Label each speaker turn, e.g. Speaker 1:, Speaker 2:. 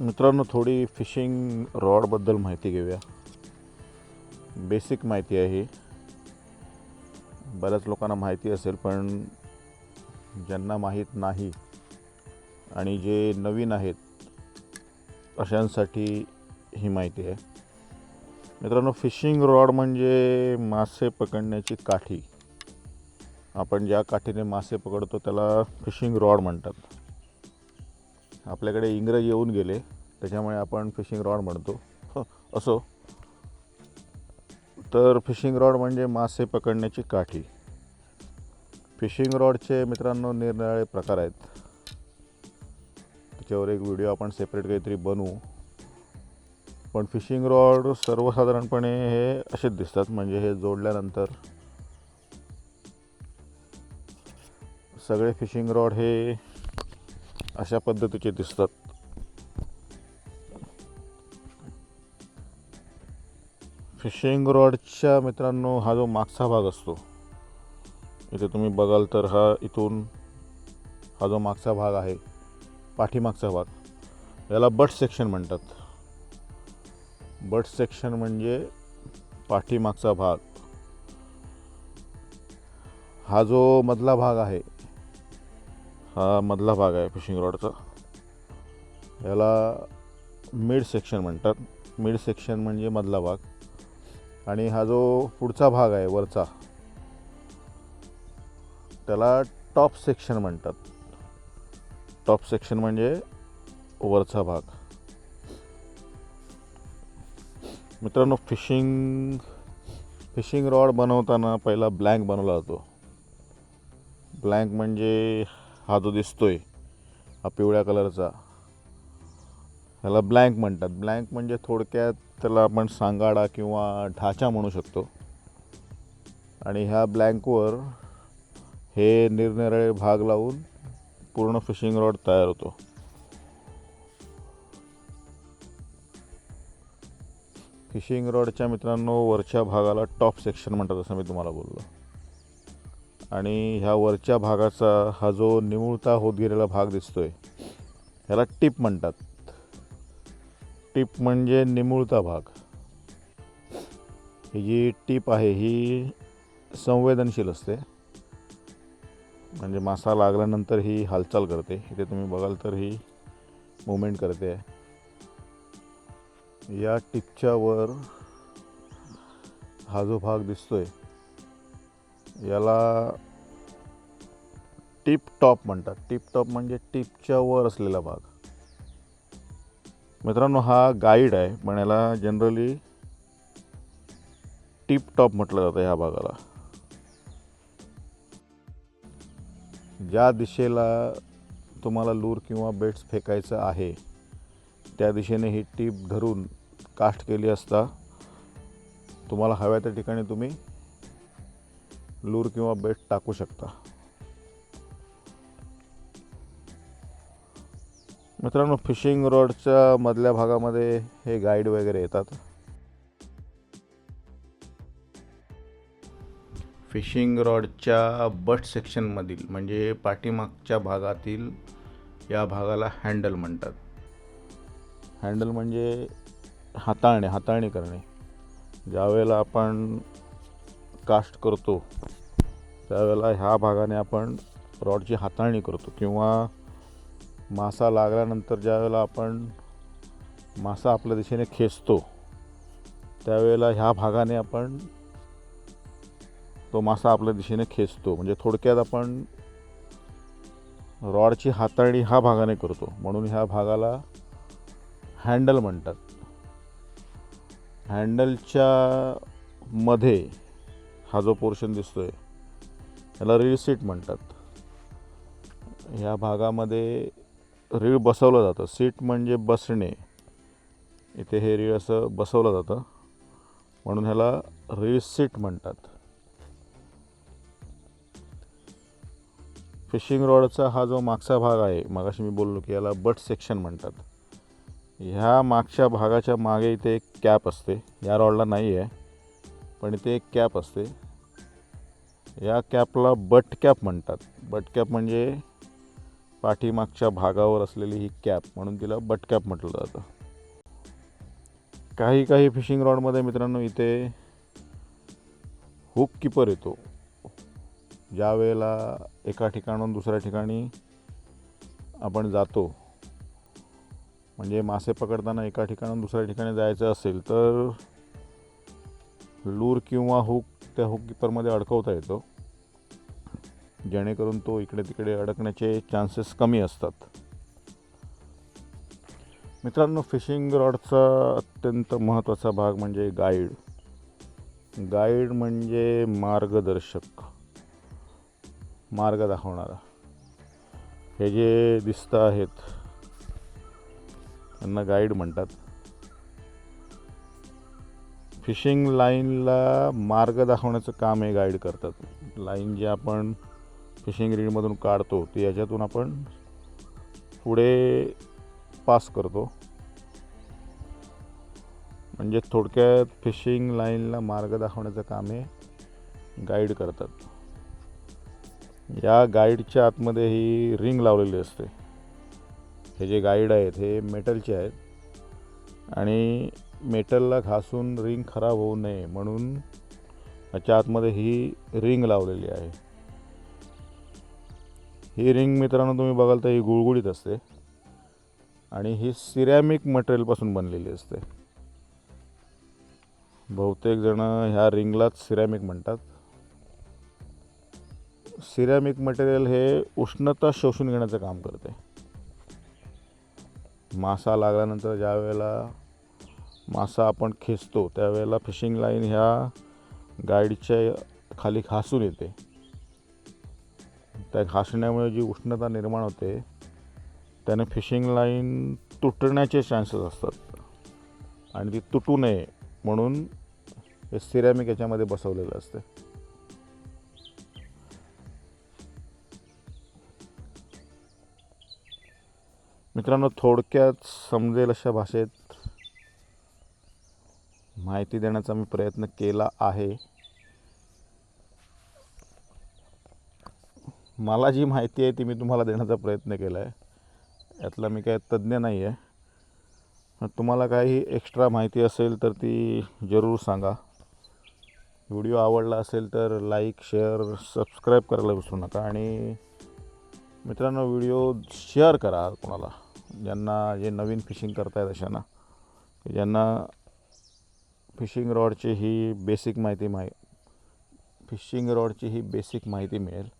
Speaker 1: मित्रांनो थोडी फिशिंग रॉडबद्दल माहिती घेऊया. बेसिक माहिती आहे. बऱ्याच लोकांना माहिती असेल पण ज्यांना माहीत नाही आणि जे नवीन आहेत अशांसाठी ही माहिती आहे. मित्रांनो फिशिंग रॉड म्हणजे मासे पकडण्याची काठी. आपण ज्या काठीने मासे पकडतो त्याला फिशिंग रॉड म्हणतात. आपल्याकडे इंग्रज येऊन गेले त्याच्यामुळे आपण फिशिंग रॉड म्हणतो. असो. तर फिशिंग रॉड म्हणजे मासे पकडण्याची काठी. फिशिंग रॉडचे मित्रांनो निरनिराळे प्रकार आहेत. त्याच्यावर एक व्हिडिओ आपण सेपरेट काहीतरी बनवू. पण फिशिंग रॉड सर्वसाधारणपणे हे असेच दिसतात म्हणजे हे जोडल्यानंतर. सगळे फिशिंग रॉड हे अशा पद्धतीचे दिसतात. फिशिंग रॉडच्या मित्रांनो हा जो मागचा भाग असतो इथे तुम्ही बघाल तर हा इथून हा जो मागचा भाग आहे पाठीमागचा भाग याला बट सेक्शन म्हणतात. बट सेक्शन म्हणजे पाठीमागचा भाग. हा जो मधला भाग आहे हा मधला भाग आहे फिशिंग रॉडचा. याला मिड सेक्शन म्हणतात. मिड सेक्शन म्हणजे मधला भाग. आणि हा जो पुढचा भाग आहे वरचा त्याला टॉप सेक्शन म्हणतात. टॉप सेक्शन म्हणजे वरचा भाग. मित्रांनो फिशिंग फिशिंग रॉड बनवताना पहिला ब्लँक बनवला जातो. ब्लँक म्हणजे हा जो दिसतोय हा पिवळ्या कलरचा ह्याला ब्लँक म्हणतात. ब्लँक म्हणजे थोडक्यात त्याला आपण सांगाडा किंवा ढाचा म्हणू शकतो. आणि ह्या ब्लँकवर हे निरनिराळे भाग लावून पूर्ण फिशिंग रॉड तयार होतो. फिशिंग रॉडच्या मित्रांनो वरच्या भागाला टॉप सेक्शन म्हणतात असं मी तुम्हाला बोललो. आणि ह्या वरच्या भागाचा हा जो निमुळता होत गेलेला भाग दिसतो आहे ह्याला टिप म्हणतात. टिप म्हणजे निमुळता भाग. ही जी टिप आहे ही संवेदनशील असते. म्हणजे मासा लागल्यानंतर ही हालचाल करते. इथे तुम्ही बघाल तर ही मुवमेंट करते. या टिपच्या वर हा जो भाग दिसतोय याला टिप टॉप म्हणतात. टिप टॉप म्हणजे टिपच्या वर असलेला भाग. मित्रांनो हा गाईड आहे पण याला जनरली टिप टॉप म्हटलं जातं ह्या भागाला. ज्या दिशेला तुम्हाला लूर किंवा बेट्स फेकायचं आहे त्या दिशेने ही टीप धरून कास्ट केली असता तुम्हाला हव्या त्या ठिकाणी तुम्ही लूर किंवा बेट टाकू शकता. मित्रांनो फिशिंग रॉडच्या मधल्या भागामध्ये हे गाईड वगैरे येतात. फिशिंग रॉडच्या बट सेक्शनमधील म्हणजे पाठीमागच्या भागातील या भागाला हँडल म्हणतात. हँडल म्हणजे हाताळणे हाताळणी करणे. ज्यावेळेला आपण कास्ट करतो त्यावेळेला ह्या भागाने आपण रॉडची हाताळणी करतो. किंवा मासा लागल्यानंतर ज्यावेळेला आपण मासा आपल्या दिशेने खेचतो त्यावेळेला ह्या भागाने आपण तो मासा आपल्या दिशेने खेचतो. म्हणजे थोडक्यात आपण रॉडची हाताळणी ह्या भागाने करतो. म्हणून ह्या भागाला हँडल म्हणतात. हँडलच्या मध्ये हा जो पोर्शन दिसतोय त्याला रीळ सीट म्हणतात. ह्या भागामध्ये रीळ बसवलं जातं. सीट म्हणजे बसणे. इथे हे रीळ असं बसवलं जातं. म्हणून ह्याला रीळ सीट म्हणतात. फिशिंग रॉडचा हा जो मागचा भाग आहे मागाशी मी बोललो की याला बट सेक्शन म्हणतात. ह्या मागच्या भागाच्या मागे इथे एक कॅप असते. या रॉडला नाही आहे पण इथे एक कॅप असते. या कॅपला बट कॅप म्हणतात. बट कॅप म्हणजे पाठीमागच्या भागावर असलेली ही कॅप म्हणून तिला बट कॅप म्हटलं जातं. काही काही फिशिंग रॉडमध्ये मित्रांनो इथे हुक किपर येतो. ज्या वेळेला एका ठिकाणाहून दुसऱ्या ठिकाणी आपण जातो म्हणजे मासे पकडताना एका ठिकाणाहून दुसऱ्या ठिकाणी जायचं असेल तर लूर किंवा हुक त्या हुक किपरमध्ये अडकवता येतो. जेणेकरून तो इकडे तिकडे अडकण्याचे चान्सेस कमी असतात. मित्रांनो फिशिंग रॉडचा अत्यंत महत्त्वाचा भाग म्हणजे गाईड गाईड म्हणजे मार्गदर्शक. मार्ग दाखवणारा. हे जे दिसतं आहेत त्यांना गाईड म्हणतात. फिशिंग लाईनला मार्ग दाखवण्याचं काम हे गाईड करतात. लाईन जे आपण फिशिंग रीडमधून काढतो ती याच्यातून आपण पुढे पास करतो. म्हणजे थोडक्यात फिशिंग लाईनला मार्ग दाखवण्याचं काम हे गाईड करतात. या गाईडच्या आतमध्ये ही रिंग लावलेली असते. हे जे गाईड आहेत हे मेटलचे आहेत. आणि मेटलला घासून रिंग खराब होऊ नये म्हणून याच्या आतमध्ये ही रिंग लावलेली आहे. ही रिंग मित्रांनो तुम्ही बघाल तर ही गुळगुळीत असते आणि ही सिरॅमिक मटेरियलपासून बनलेली असते. बहुतेक जण ह्या रिंगलाच सिरॅमिक म्हणतात. सिरॅमिक मटेरियल हे उष्णता शोषून घेण्याचं काम करते. मासा लागल्यानंतर ज्या वेळेला मासा आपण खेचतो त्यावेळेला फिशिंग लाईन ह्या गाईडच्या खाली घासून येते. त्या घासण्यामुळे जी उष्णता निर्माण होते त्याने फिशिंग लाईन तुटण्याचे चान्सेस असतात. आणि ती तुटू नये म्हणून हे सिरॅमिक याच्यामध्ये बसवलेलं असते. मित्रांनो थोडक्यात समजेल अशा भाषेत माहिती देण्याचा मी प्रयत्न केला आहे. मला जी माहिती आहे ती मी तुम्हाला देण्याचा प्रयत्न केला आहे यातला मी काय तज्ज्ञ नाही आहे तुम्हाला काही एक्स्ट्रा माहिती असेल तर ती जरूर सांगा. व्हिडिओ आवडला असेल तर लाईक शेअर सबस्क्राईब करायला विसरू नका आणि मित्रांनो व्हिडिओ शेअर करा कोणाला. ज्यांना जे नवीन फिशिंग करतायत अशांना. ज्यांना फिशिंग रॉडची ही बेसिक माहिती माहि फिशिंग रॉडची ही बेसिक माहिती मिळेल.